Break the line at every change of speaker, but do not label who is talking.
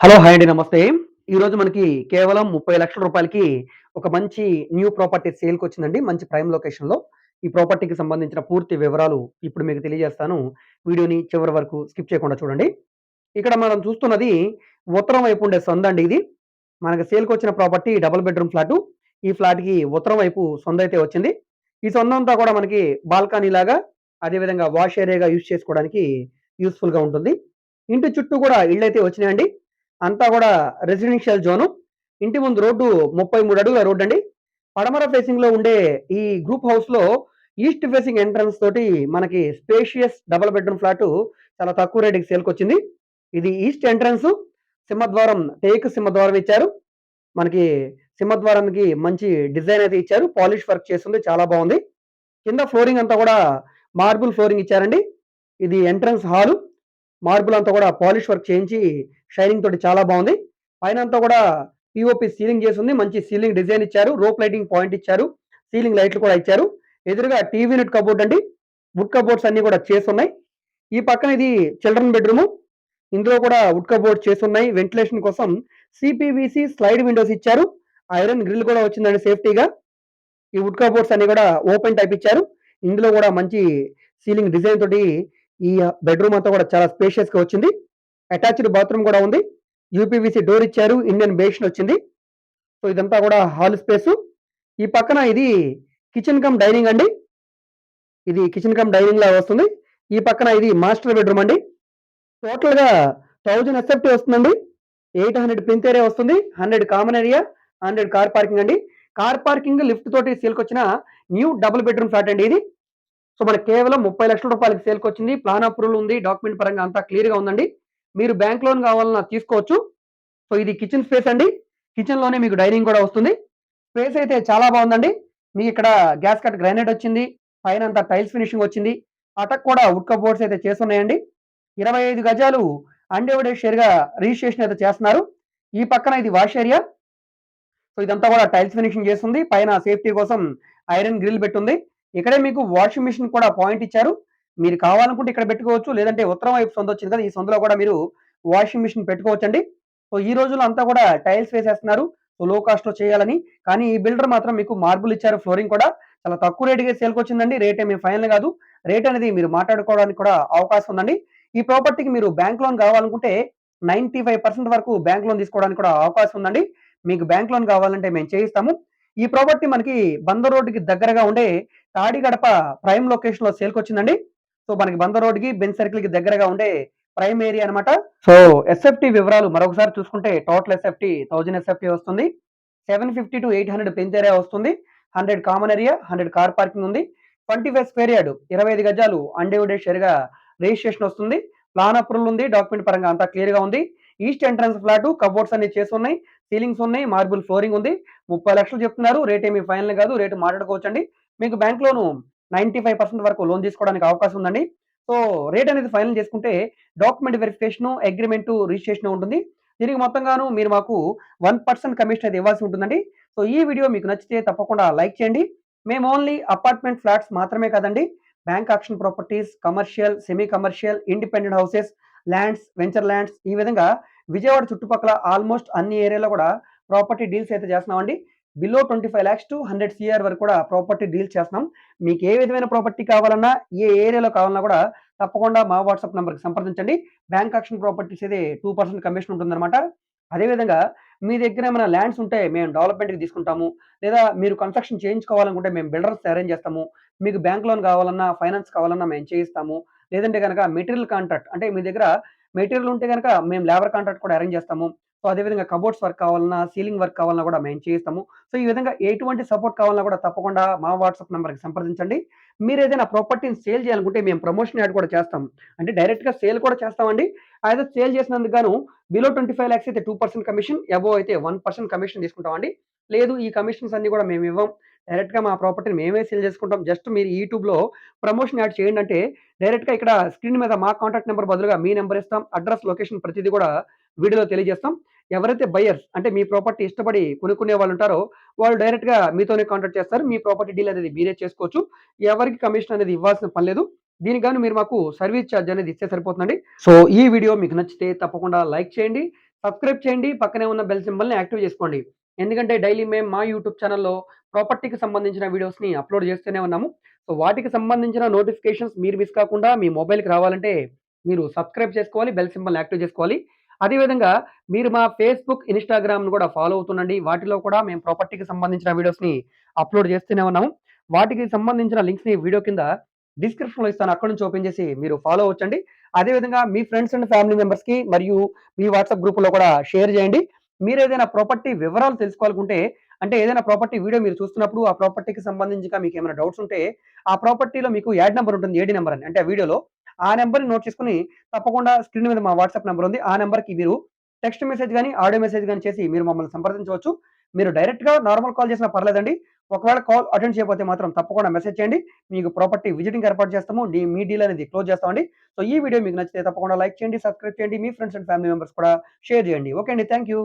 Hello hi అండి నమస్తే. ఈరోజు మనకి కేవలం ముప్పై లక్షల రూపాయలకి ఒక మంచి న్యూ ప్రాపర్టీ సేల్కి వచ్చిందండి మంచి ప్రైమ్ లొకేషన్లో. ఈ ప్రాపర్టీకి సంబంధించిన పూర్తి వివరాలు ఇప్పుడు మీకు తెలియజేస్తాను. వీడియోని చివరి వరకు స్కిప్ చేయకుండా చూడండి. ఇక్కడ మనం చూస్తున్నది ఉత్తరం వైపు ఉండే సొంత అండి ఇది. మనకి సేల్కి వచ్చిన ప్రాపర్టీ డబుల్ బెడ్రూమ్ ఫ్లాటు. ఈ ఫ్లాట్కి ఉత్తరం వైపు సొంత అయితే వచ్చింది. ఈ సొంద అంతా కూడా మనకి బాల్కనీ లాగా అదేవిధంగా వాష్ ఏరియాగా యూజ్ చేసుకోవడానికి యూస్ఫుల్గా ఉంటుంది. ఇంటి చుట్టూ కూడా ఇళ్ళు అయితే వచ్చినాయండి. అంతా కూడా రెసిడెన్షియల్ జోను ఇంటి ముందు రోడ్డు ముప్పై మూడు అడుగుల రోడ్డు అండి. పడమర ఫేసింగ్లో ఉండే ఈ గ్రూప్ హౌస్లో ఈస్ట్ ఫేసింగ్ ఎంట్రన్స్ తోటి మనకి స్పేషియస్ డబుల్ బెడ్రూమ్ ఫ్లాట్ చాలా తక్కువ రేటుకి సేల్కి వచ్చింది. ఇది ఈస్ట్ ఎంట్రన్స్ సింహద్వారం టేక్ సింహద్వారం ఇచ్చారు. మనకి సింహద్వారానికి మంచి డిజైన్ అయితే ఇచ్చారు. పాలిష్ వర్క్ చేస్తుంది. చాలా బాగుంది. కింద ఫ్లోరింగ్ అంతా కూడా మార్బుల్ ఫ్లోరింగ్ ఇచ్చారండి. ఇది ఎంట్రన్స్ హాలు మార్బుల్ అంతా కూడా పాలిష్ వర్క్ చేయించి షైనింగ్ తోటి చాలా బాగుంది. పైన అంతా కూడా పిఓపి సీలింగ్ చేసి ఉంది మంచి సీలింగ్ డిజైన్ ఇచ్చారు. రోప్ లైటింగ్ పాయింట్ ఇచ్చారు. సీలింగ్ లైట్లు కూడా ఇచ్చారు. ఎదురుగా టీవీ యూనిట్ కబోర్డ్ అండి. వుడ్ కబోర్డ్స్ అన్ని కూడా చేసి ఉన్నాయి ఈ పక్కన ఇది చిల్డ్రన్ బెడ్రూమ్. ఇందులో కూడా వుడ్ కబోర్డ్ చేసి ఉన్నాయి వెంటిలేషన్ కోసం సిపివిసి స్లైడ్ విండోస్ ఇచ్చారు. ఐరన్ గ్రిల్ కూడా వచ్చిందండి సేఫ్టీగా. ఈ వుడ్ కబోర్డ్స్ అన్ని కూడా ఓపెన్ టైప్ ఇచ్చారు. ఇందులో కూడా మంచి సీలింగ్ డిజైన్ తోటి ఈ బెడ్రూమ్ అంతా కూడా చాలా స్పేషియస్గా వచ్చింది. అటాచ్డ్ బాత్రూమ్ కూడా ఉంది. యూపీవీసీ డోర్ ఇచ్చారు. ఇండియన్ బేషన్ వచ్చింది. సో ఇదంతా కూడా హాల్ స్పేస్ ఈ పక్కన ఇది కిచెన్ కమ్ డైనింగ్ అండి. ఇది కిచెన్ కమ్ డైనింగ్ లా వస్తుంది. ఈ పక్కన ఇది మాస్టర్ బెడ్రూమ్ అండి. టోటల్గా థౌజండ్ ఎస్ఎఫ్టీ వస్తుందండి. ఎయిట్ హండ్రెడ్ ప్రింట్ ఏరియా వస్తుంది. Hundred common area hundred car parking అండి. కార్ పార్కింగ్ లిఫ్ట్ తోటి సేల్కి వచ్చిన న్యూ డబుల్ బెడ్రూమ్ ఫ్లాట్ అండి ఇది. సో మనకి కేవలం ముప్పై లక్షల రూపాయలకి సేల్కి వచ్చింది. ప్లాన్ అప్రూవల్ ఉంది. డాక్యుమెంట్ పరంగా అంతా క్లియర్గా ఉందండి. మీరు బ్యాంక్ లోన్ కావాలన్నా తీసుకోవచ్చు. సో ఇది కిచెన్ స్పేస్ అండి. కిచెన్లోనే మీకు డైనింగ్ కూడా వస్తుంది. స్పేస్ అయితే చాలా బాగుందండి. మీకు ఇక్కడ గ్యాస్ కట్ గ్రానైట్ వచ్చింది. పైన అంతా టైల్స్ ఫినిషింగ్ వచ్చింది. అటక్ కూడా వుడ్ కబోర్డ్స్ అయితే చేస్తున్నాయండి. ఇరవై ఐదు గజాలు అన్డివైడెడ్ షేర్గా రిజిస్ట్రేషన్ అయితే చేస్తున్నారు. ఈ పక్కన ఇది వాష్ ఏరియా సో ఇదంతా కూడా టైల్స్ ఫినిషింగ్ చేస్తుంది. పైన సేఫ్టీ కోసం ఐరన్ గ్రిల్ పెట్టుంది ఇక్కడే మీకు వాషింగ్ మిషన్ కూడా పాయింట్ ఇచ్చారు. మీరు కావాలనుకుంటే ఇక్కడ పెట్టుకోవచ్చు లేదంటే ఉత్తరం వైపు సొంత వచ్చింది కదా ఈ సొంతలో కూడా మీరు వాషింగ్ మిషన్ పెట్టుకోవచ్చు అండి సో ఈ రోజుల్లో అంతా కూడా టైల్స్ వేసేస్తున్నారు. సో లో కాస్ట్లో చేయాలని. కానీ ఈ బిల్డర్ మాత్రం మీకు మార్బుల్ ఇచ్చారు ఫ్లోరింగ్ కూడా. చాలా తక్కువ రేటుగా సేల్కి వచ్చిందండి. రేట్ ఏమి ఫైనల్ కాదు. రేట్ అనేది మీరు మాట్లాడుకోవడానికి కూడా అవకాశం ఉందండి. ఈ ప్రాపర్టీకి మీరు బ్యాంక్ లోన్ కావాలనుకుంటే నైన్టీ ఫైవ్ పర్సెంట్ వరకు బ్యాంక్ లోన్ తీసుకోవడానికి కూడా అవకాశం ఉందండి. మీకు బ్యాంక్ లోన్ కావాలంటే మేము చేయిస్తాము. ఈ ప్రాపర్టీ మనకి బందర్ రోడ్డుకి దగ్గరగా ఉండే తాడిగడప ప్రైమ్ లొకేషన్లో సేల్కి వచ్చిందండి. సో మనకి బందర్ రోడ్కి బెంచ్ సర్కిల్కి దగ్గరగా ఉండే ప్రైమ్ ఏరియా అనమాట సో ఎస్ఎఫ్టీ వివరాలు మరొకసారి చూసుకుంటే టోటల్ ఎస్ఎఫ్టీ థౌజండ్ ఎస్ఎఫ్టీ వస్తుంది. Seven fifty to eight hundred plinth area వస్తుంది. Hundred common area hundred car parking ఉంది. ట్వంటీ ఫైవ్ స్క్వేర్ యార్డ్ ఇరవై ఐదు గజాలు అన్డివైడెడ్ షేర్గా రిజిస్ట్రేషన్ వస్తుంది. ప్లాన్ అప్రూవల్ ఉంది డాక్యుమెంట్ పరంగా అంతా క్లియర్గా ఉంది. ఈస్ట్ ఎంట్రన్స్ ఫ్లాట్ కబోర్డ్స్ అన్ని చేసి ఉన్నాయి సీలింగ్స్ ఉన్నాయి మార్బుల్ ఫ్లోరింగ్ ఉంది. ముప్పై లక్షలు చెప్తున్నారు. రేట్ ఏమి ఫైనల్ కాదు. రేటు మాట్లాడుకోవచ్చు అండి మీకు bank loan ninety five percent వరకు లోన్ తీసుకోవడానికి అవకాశం ఉందండి. సో రేట్ అనేది ఫైనల్ చేసుకుంటే డాక్యుమెంట్ వెరిఫికేషన్ అగ్రిమెంట్ రిజిస్ట్రేషన్ ఉంటుంది. దీనికి మొత్తంగాను మీరు మాకు వన్ పర్సెంట్ కమిషన్ అయితే ఇవ్వాల్సి ఉంటుందండి. సో ఈ వీడియో మీకు నచ్చితే తప్పకుండా లైక్ చేయండి. మేము ఓన్లీ అపార్ట్మెంట్ ఫ్లాట్స్ మాత్రమే కాదండి. Bank auction properties commercial semi commercial independent houses lands venture lands ఈ విధంగా విజయవాడ చుట్టుపక్కల ఆల్మోస్ట్ అన్ని ఏరియాలో కూడా ప్రాపర్టీ డీల్స్ అయితే చేస్తున్నామండి. Below twenty five lakhs to hundred CR వరకు కూడా ప్రాపర్టీ డీల్స్ చేస్తున్నాం. మీకు ఏ విధమైన ప్రాపర్టీ కావాలన్నా ఏ ఏరియాలో కావాలన్నా కూడా తప్పకుండా మా వాట్సాప్ నెంబర్కి సంప్రదించండి. బ్యాంక్ ఆక్షన్ ప్రాపర్టీస్ అయితే టూ పర్సెంట్ కమిషన్ ఉంటుందన్నమాట. అదేవిధంగా మీ దగ్గర ఏమైనా ల్యాండ్స్ ఉంటే మేము డెవలప్మెంట్కి తీసుకుంటాము. లేదా మీరు కన్స్ట్రక్షన్ చేయించుకోవాలనుకుంటే మేము బిల్డర్స్ అరేంజ్ చేస్తాము. మీకు బ్యాంక్ లోన్ కావాలన్నా ఫైనాన్స్ కావాలన్నా మేము చేయిస్తాము. లేదంటే కనుక మెటీరియల్ కాంట్రాక్ట్ అంటే మీ దగ్గర మెటీరియల్ ఉంటే కనుక మేము లేబర్ కాంట్రాక్ట్ కూడా అరేంజ్ చేస్తాము. సో అదేవిధంగా కబోర్డ్స్ వర్క్ కావాలన్నా సీలింగ్ వర్క్ కావాలన్నా కూడా మేము చేయిస్తాము. సో ఈ విధంగా ఎటువంటి సపోర్ట్ కావాలన్నా కూడా తప్పకుండా మా వాట్సాప్ నెంబర్కి సంప్రదించండి. మీరు ఏదైనా ప్రాపర్టీని సేల్ చేయాలనుకుంటే మేము ప్రమోషన్ యాడ్ కూడా చేస్తాం అంటే డైరెక్ట్గా సేల్ కూడా చేస్తామండి. అయితే సేల్ చేసినందుకు గాను బిలో ట్వంటీ ఫైవ్ ల్యాక్స్ అయితే టూ పర్సెంట్ కమిషన్ ఎబో అయితే వన్ పర్సెంట్ కమిషన్ తీసుకుంటామండి. లేదు ఈ కమిషన్స్ అన్ని కూడా మేము ఇవ్వం. డైరెక్ట్గా మా ప్రాపర్టీని మేమే సేల్ చేసుకుంటాం. జస్ట్ మీరు యూట్యూబ్లో ప్రమోషన్ యాడ్ చేయండి అంటే డైరెక్ట్గా ఇక్కడ స్క్రీన్ మీద మా కాంటాక్ట్ నెంబర్ బదులుగా మీ నెంబర్ ఇస్తాం. అడ్రస్ లొకేషన్ ప్రతిదీ కూడా వీడియోలో తెలియజేస్తాం. ఎవరైతే బయర్స్ అంటే మీ ప్రాపర్టీ ఇష్టపడి కొనుక్కునే వాళ్ళు ఉంటారో వాళ్ళు డైరెక్ట్గా మీతోనే కాంటాక్ట్ చేస్తారు. మీ ప్రాపర్టీ డీల్ అనేది మీరే చేసుకోవచ్చు. ఎవరికి కమిషన్ అనేది ఇవ్వాల్సిన పని లేదు. దీనికి గాను మీరు మాకు సర్వీస్ ఛార్జ్ అనేది ఇస్తే సరిపోతుందండి. సో ఈ వీడియో మీకు నచ్చితే తప్పకుండా లైక్ చేయండి సబ్స్క్రైబ్ చేయండి. పక్కనే ఉన్న బెల్ సింబల్‌ని యాక్టివ్ చేసుకోండి. ఎందుకంటే డైలీ మేము మా యూట్యూబ్ ఛానల్లో ప్రాపర్టీకి సంబంధించిన వీడియోస్‌ని అప్‌లోడ్ చేస్తూనే ఉన్నాము. సో, వాటికి సంబంధించిన నోటిఫికేషన్స్ మీరు మిస్ కాకుండా మీ మొబైల్‌కి రావాలంటే మీరు సబ్స్క్రైబ్ చేసుకోవాలి. బెల్ సింబల్ యాక్టివ్ చేసుకోవాలి. అదే విధంగా మీరు మా ఫేస్‌బుక్, ఇన్‌స్టాగ్రామ్‌ను కూడా ఫాలో అవుతుండండి. వాటిలో కూడా మేము ప్రాపర్టీకి సంబంధించిన వీడియోస్‌ని అప్‌లోడ్ చేస్తూనే ఉన్నాము. వాటికి సంబంధించిన లింక్స్‌ని వీడియో కింద డిస్క్రిప్షన్‌లో ఇస్తాను. అక్కడ నుంచి ఓపెన్ చేసి మీరు ఫాలో అవ్వొచ్చండి. అదే విధంగా మీ ఫ్రెండ్స్ అండ్ ఫ్యామిలీ మెంబర్స్‌కి మరియు మీ వాట్సాప్ గ్రూప్‌లో కూడా షేర్ చేయండి. మీరు ఏదైనా ప్రాపర్టీ వివరాలు తెలుసుకోవాలనుకుంటే అంటే ఏదైనా ప్రాపర్టీ వీడియో మీరు చూస్తున్నప్పుడు ఆ ప్రాపర్టీకి సంబంధించిగా మీకు ఏమైనా డౌట్స్ ఉంటే ఆ ప్రాపర్టీలో మీకు యాడ్ నెంబర్ ఉంటుంది. ఏడీ నెంబర్ అని. అంటే ఆ వీడియోలో ఆ నెంబర్ని నోట్ చేసుకుని తప్పకుండా స్క్రీన్ మీద మా వాట్సాప్ నెంబర్ ఉంది. ఆ నెంబర్కి మీరు టెక్స్ట్ మెసేజ్ కానీ ఆడియో మెసేజ్ కానీ చేసి మీరు మమ్మల్ని సంప్రదించవచ్చు. మీరు డైరెక్ట్‌గా నార్మల్ కాల్ చేసినా పర్లేదండి. ఒకవేళ కాల్ అటెండ్ చేయకపోతే మాత్రం తప్పకుండా మెసేజ్ చేయండి. మీకు ప్రాపర్టీ విజిటింగ్ ఏర్పాటు చేస్తాము. మీ డీల్ అనేది క్లోజ్ చేస్తామండి. సో, ఈ వీడియో మీకు నచ్చితే తప్పకుండా లైక్ చేయండి, సబ్స్క్రైబ్ చేయండి. మీ ఫ్రెండ్స్ అండ్ ఫ్యామిలీ మెంబర్స్ కూడా షేర్ చేయండి. ఓకే అండి. Thank you.